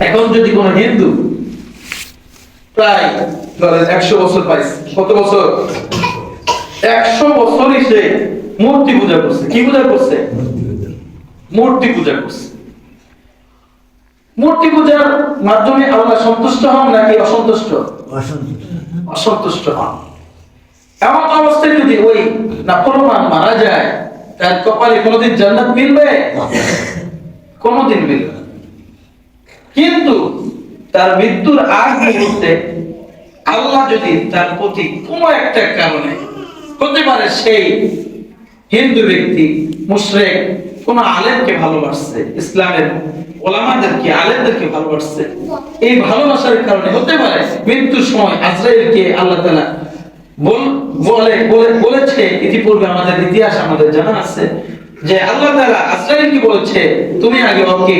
এখন যদি কোন হিন্দু প্রায় ধরেন একশো বছর পাইছে কত বছর? একশো বছরই সে মূর্তি পূজা করছে। কি পূজা করছে? মূর্তি পূজা করছে। মূর্তি পূজার মাধ্যমে আল্লাহ সন্তুষ্ট হন নাকি অসন্তুষ্ট? অসন্তুষ্ট। হন। এমন অবস্থায় যদি ওই নাফরমান মারা যায় তার কপালে কোনোদিন জান্নাত মিলবে? কোনোদিন মিলবে কিন্তু তার মৃত্যুর আগ মুহূর্তে আল্লাহ যদি তার প্রতি কোনো একটা কারণে হতে পারে সেই হিন্দু ব্যক্তি, মুশরেক, কোন আলেমকে ভালোবাসছে, ইসলামের ওলামাদেরকে, আলেমদেরকে ভালোবাসছে, এই ভালোবাসার কারণে হতে পারে মৃত্যুর সময় আজরাইলকে আল্লাহ তাআলা বল বলে বলে, বলেছে। ইতিপূর্বে আমাদের ইতিহাস আমাদের জানা আছে যে আল্লাহ তুমি আগে ওকে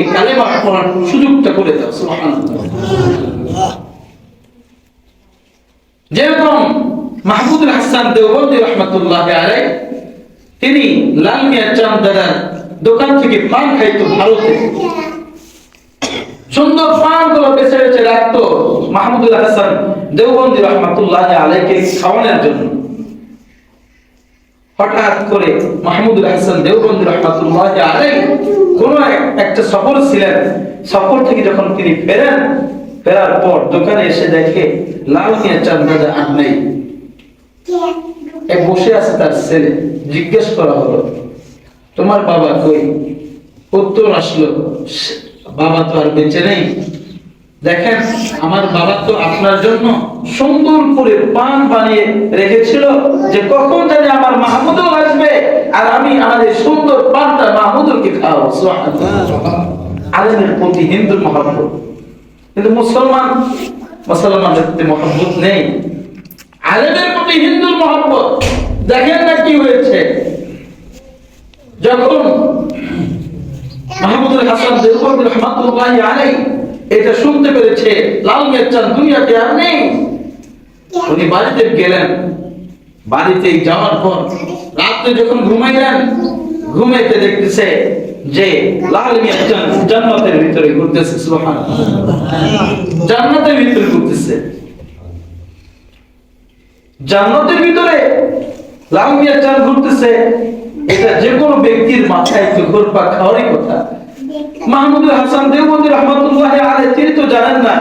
সুযোগটা করে দাও যেরকম মাহমুদুল হাসান দেওবন্দি রহমতুল্লাহ আলাই তিনি লাল মিয়া চাঁদ দাদার দোকান থেকে পান খাইতো ভারতে। সুন্দর পানগুলো বেছে বেছে রাখতো মাহমুদুল হাসান। দেওবন্দি রহমতুল্লাহ আলাইকে খাওয়ানোর জন্য। হঠাৎ করে মাহমুদুল হাসান দেওবন্দি রহমতুল্লাহ আলাই কোন একটা সফর ছিলেন। সফর থেকে যখন তিনি ফেরেন, ফেরার পর দোকানে এসে দেখে লাল মিয়া চাঁদ দাদা আর নেই। বসে আছে তার ছেলে। জিজ্ঞেস করা হলো, তোমার বাবা কই? উত্তর আসলো বাবা তো আর বেঁচে নেই। দেখেন, আমার বাবা তো আপনার জন্য সুন্দর করে পান বানিয়ে রেখেছিল যে কখন জানি আমার মাহমুদুল আসবে আর আমি আমাদের সুন্দর পানটা মাহমুদুলকে খাওয়াবো। আলেমের প্রতি হিন্দুর মহাব্বত। কিন্তু মুসলমান, মুসলমানদের প্রতি মহাব্বত নেই। আলেমের প্রতি হিন্দুর মহব্বত। দেখেন না কি হয়েছে। যখন মাহমুদুল হাসান দেওবন্দি রহমাতুল্লাহ আলাই এটা শুনতে পেরেছে, লাল মিয়াচান দুনিয়াতে আর নেই। উনি বাড়িতে গেলেন বাড়িতে যাওয়ার পর রাত্রে যখন ঘুমাইলেন, ঘুমাইতে দেখতেছে যে লাল মিয়াচান জান্নাতের ভিতরে ঘুরতেছে, সুবহানাল্লাহ। জান্নাতের ভিতরে ঘুরতেছে। জান্নাতের ভিতরে লাল মিয়া চান ঘুরতেছে, এটা যে কোনো ব্যক্তির মাথায় একটু ঘুরপাক খাওয়ারই কথা। মাহমুদুল হাসান দেওবন্দি রহমতুল্লাহ আলাইহি তিনি তো জানেন না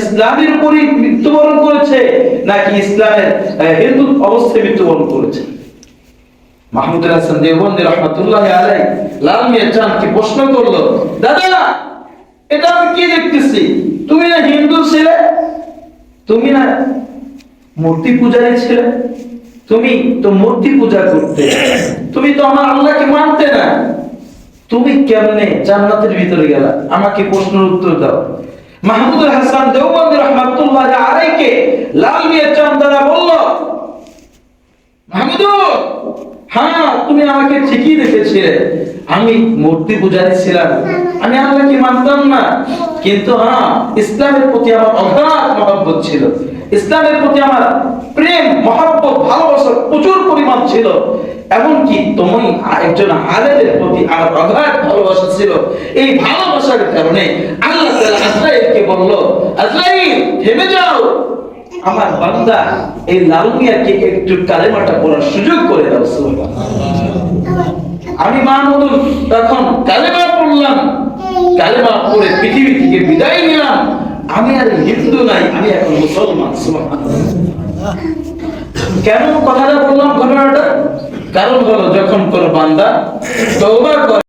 ইসলামের উপরই মৃত্যুবরণ করেছে, নাকি ইসলামের হিন্দু অবস্থায় মৃত্যুবরণ করেছে? তুমি না হিন্দু ছিলে? তুমি না মূর্তি ছিলে? তুমি তো মূর্তি পূজা করতে, তুমি তো আমার আল্লাহকে মানতে না। তুমি কেমনে জান্নাতের ভিতরে গেলা? আমাকে প্রশ্নের উত্তর দাও। মাহমুদুল হাসান দেওবন্দি রহমাতুল্লাহ আলাইকে লাল মিয়া চাঁদ বলল, মাহমুদুল হ্যাঁ তুমি আমাকে ঠিকই দেখেছিলে। আমি মূর্তি পূজারী ছিলাম আমি আল্লাহকে মানতাম না। কিন্তু হ্যাঁ ইসলামের প্রতি আমার অগাধ মহব্বত ছিল। ইসলামের প্রতি আমার প্রেম মহব্বত ভালোবাসা প্রচুর পরিমাণ ছিল। এমনকি তুমি একজন আলেমের প্রতি আমার অগাধ ভালোবাসা ছিল। এই ভালোবাসার কারণে আল্লাহ আজরাইলকে বলল আজরাইল থেমে যাও। আমার বান্দা এই লাল মিয়াকে একটু কালেমাটা পড়ার সুযোগ করে দাও। আমি মাহমুদুল তখন কালেমা পড়লাম। কালেমা পড়ে পৃথিবী থেকে বিদায় নিলাম। আমি আর হিন্দু নাই, আমি এখন মুসলমান। কেন কথাটা বললাম ঘটনাটা কারণ হলো, যখন কোন বান্দা তৌবা করে